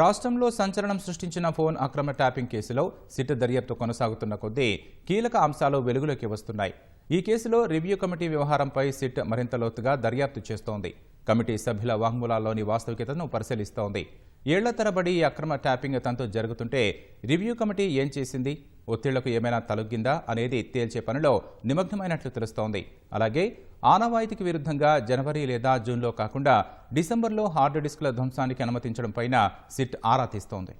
రాష్ట్రంలో సంచలనం సృష్టించిన ఫోన్ అక్రమ ట్యాపింగ్ కేసులో సిట్ దర్యాప్తు కొనసాగుతున్న కొద్దీ కీలక అంశాలు వెలుగులోకి వస్తున్నాయి. ఈ కేసులో రివ్యూ కమిటీ వ్యవహారంపై సిట్ మరింత లోతుగా దర్యాప్తు చేస్తోంది. కమిటీ సభ్యుల వాంగ్మూలాల్లోని వాస్తవికతను పరిశీలిస్తోంది. ఏళ్ళ తరబడి అక్రమ ట్యాపింగ్ తనతో జరుగుతుంటే రివ్యూ కమిటీ ఏం చేసింది? ఒత్తిళ్ళకు ఏమైనా తలొగ్గిందా? అనేది తేల్చే పనిలో నిమగ్నమైనట్లు తెలుస్తోంది. అలాగే ఆనవాయితీకి విరుద్ధంగా జనవరి లేదా జూన్లో కాకుండా డిసెంబర్లో హార్డ్ డిస్క్ల ధ్వంసానికి అనుమతించడం పైన సిట్ ఆరా తీస్తోంది.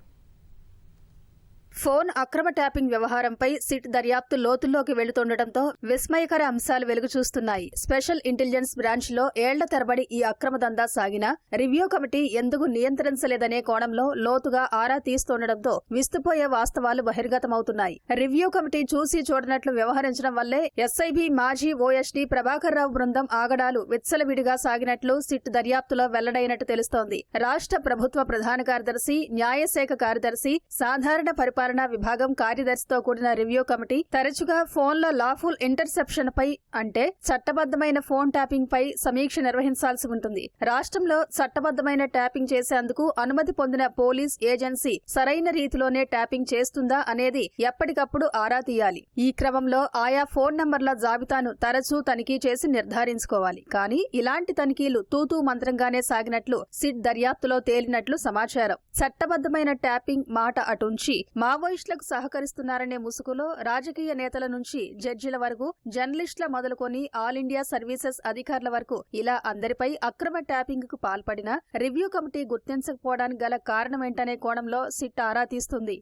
ఫోన్ అక్రమ ట్యాపింగ్ వ్యవహారంపై సిట్ దర్యాప్తు లోతుల్లోకి వెళుతుండటంతో విస్మయకర అంశాలు వెలుగు చూస్తున్నాయి స్పెషల్ ఇంటెలిజెన్స్ బ్రాంచ్లో ఏళ్ళ తరబడి ఈ అక్రమ దందా సాగినా రివ్యూ కమిటీ ఎందుకు నియంత్రించలేదనే కోణంలో లోతుగా ఆరా తీస్తుండటంతో విస్తుపోయే వాస్తవాలు బహిర్గతమవుతున్నాయి. రివ్యూ కమిటీ చూసి చూడనట్లు వ్యవహరించడం వల్లే ఎస్ఐబి మాజీ ఓఎస్డీ ప్రభాకర్ రావు బృందం ఆగడాలు విచ్చలవిడిగా సాగినట్లు సిట్ దర్యాప్తులో వెల్లడైనట్టు తెలుస్తోంది. రాష్ట్ర ప్రభుత్వ ప్రధాన కార్యదర్శి న్యాయశాఖ కార్యదర్శి సాధారణ పరిపాలన విభాగం కార్యదర్శితో కూడిన రివ్యూ కమిటీ తరచుగా ఫోన్ల లాఫుల్ ఇంటర్సెప్షన్ పై అంటే చట్టబద్దమైన ఫోన్ ట్యాపింగ్ పై సమీక్ష నిర్వహించాల్సి ఉంటుంది. రాష్ట్రంలో చట్టబద్దమైన ట్యాపింగ్ చేసేందుకు అనుమతి పొందిన పోలీస్ ఏజెన్సీ సరైన రీతిలోనే ట్యాపింగ్ చేస్తుందా అనేది ఎప్పటికప్పుడు ఆరా తీయాలి. ఈ క్రమంలో ఆయా ఫోన్ నంబర్ల జాబితాను తరచూ తనిఖీ చేసి నిర్ధారించుకోవాలి. కానీ ఇలాంటి తనిఖీలు తూతూ మంత్రంగానే సాగినట్లు సిట్ దర్యాప్తులో తేలినట్లు సమాచారం. చట్టబద్దమైన ట్యాపింగ్ మాట అటుంచి మా మావోయిస్టులకు సహకరిస్తున్నారనే ముసుగులో రాజకీయ నేతల నుంచి జడ్జిల వరకు జర్నలిస్టుల మొదలుకొని ఆల్ ఇండియా సర్వీసెస్ అధికారుల వరకు ఇలా అందరిపై అక్రమ ట్యాపింగ్కు పాల్పడిన రివ్యూ కమిటీ గుర్తించకపోవడానికి గల కారణమేంటనే కోణంలో సిట్ ఆరా తీస్తుంది.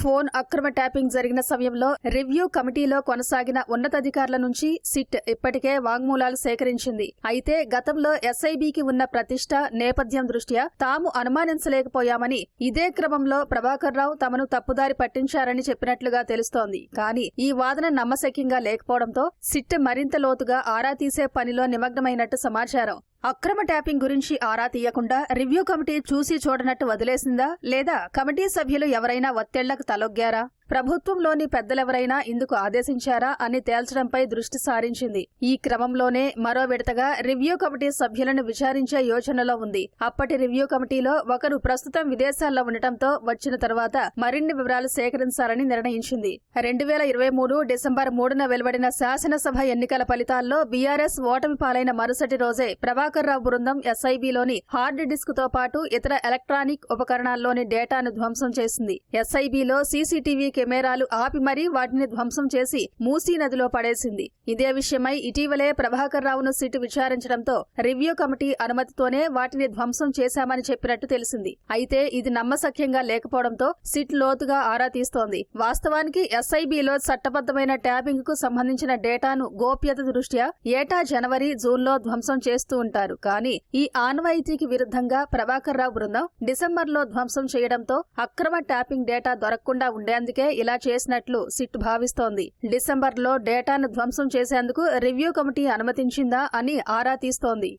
ఫోన్ అక్రమ ట్యాపింగ్ జరిగిన సమయంలో రివ్యూ కమిటీలో కొనసాగిన ఉన్నతాధికారుల నుంచి సిట్ ఇప్పటికే వాంగ్మూలాలు సేకరించింది. అయితే గతంలో ఎస్ఐబికి ఉన్న ప్రతిష్ట నేపథ్యం దృష్ట్యా తాము అనుమానించలేకపోయామని ఇదే క్రమంలో ప్రభాకర్ రావు తమను తప్పుదారి పట్టించారని చెప్పినట్లుగా తెలుస్తోంది. కానీ ఈ వాదన నమ్మశక్యంగా లేకపోవడంతో సిట్ మరింత లోతుగా ఆరా తీసే పనిలో నిమగ్నమైనట్టు సమాచారం. అక్రమ ట్యాపింగ్ గురించి ఆరా తీయకుండా రివ్యూ కమిటీ చూసి చూడనట్టు వదిలేసిందా లేదా కమిటీ సభ్యులు ఎవరైనా ఒత్తిళ్ళకు తలొగ్గారా? ప్రభుత్వంలోని పెద్దలెవరైనా ఇందుకు ఆదేశించారా అని తేల్చడంపై దృష్టి సారించింది. ఈ క్రమంలోనే మరో విడతగా రివ్యూ కమిటీ సభ్యులను విచారించే యోచనలో ఉంది. అప్పటి రివ్యూ కమిటీలో ఒకరు ప్రస్తుతం విదేశాల్లో ఉండటంతో వచ్చిన తర్వాత మరిన్ని వివరాలు సేకరించాలని నిర్ణయించింది. రెండు వేల ఇరవై మూడు డిసెంబర్ మూడున వెలువడిన శాసనసభ ఎన్నికల ఫలితాల్లో బీఆర్ఎస్ ఓటమి పాలైన మరుసటి రోజే ప్రభాకర్ రావు బృందం ఎస్ఐబిలోని హార్డ్ డిస్క్తో పాటు ఇతర ఎలక్ట్రానిక్ ఉపకరణాల్లోని డేటాను ధ్వంసం చేసింది. ఎస్ఐబిలో సీసీటీవీ కెమెరాలు ఆపి మరీ వాటిని ధ్వంసం చేసి మూసీ నదిలో పడేసింది. ఇదే విషయమై ఇటీవలే ప్రభాకర్ రావును సిట్ విచారించడంతో రివ్యూ కమిటీ అనుమతితోనే వాటిని ధ్వంసం చేశామని చెప్పినట్టు తెలిసింది. అయితే ఇది నమ్మసఖ్యంగా లేకపోవడంతో సిట్ లోతుగా ఆరా తీస్తోంది. వాస్తవానికి ఎస్ఐబిలో చట్టబద్దమైన ట్యాబింగ్కు సంబంధించిన డేటాను గోప్యత దృష్ట్యా ఏటా జనవరి జూన్లో ధ్వంసం చేస్తూ ఉంటారు. కానీ ఈ ఆనవాయితీకి విరుద్ధంగా ప్రభాకర్ రావు బృందం డిసెంబర్లో ధ్వంసం చేయడంతో అక్రమ ట్యాపింగ్ డేటా దొరకకుండా ఉండేందుకే ఇలా చేసినట్లు సిట్ భావిస్తోంది. డిసెంబర్లో డేటాను ధ్వంసం చేసేందుకు రివ్యూ కమిటీ అనుమతించిందా అని ఆరా తీస్తోంది.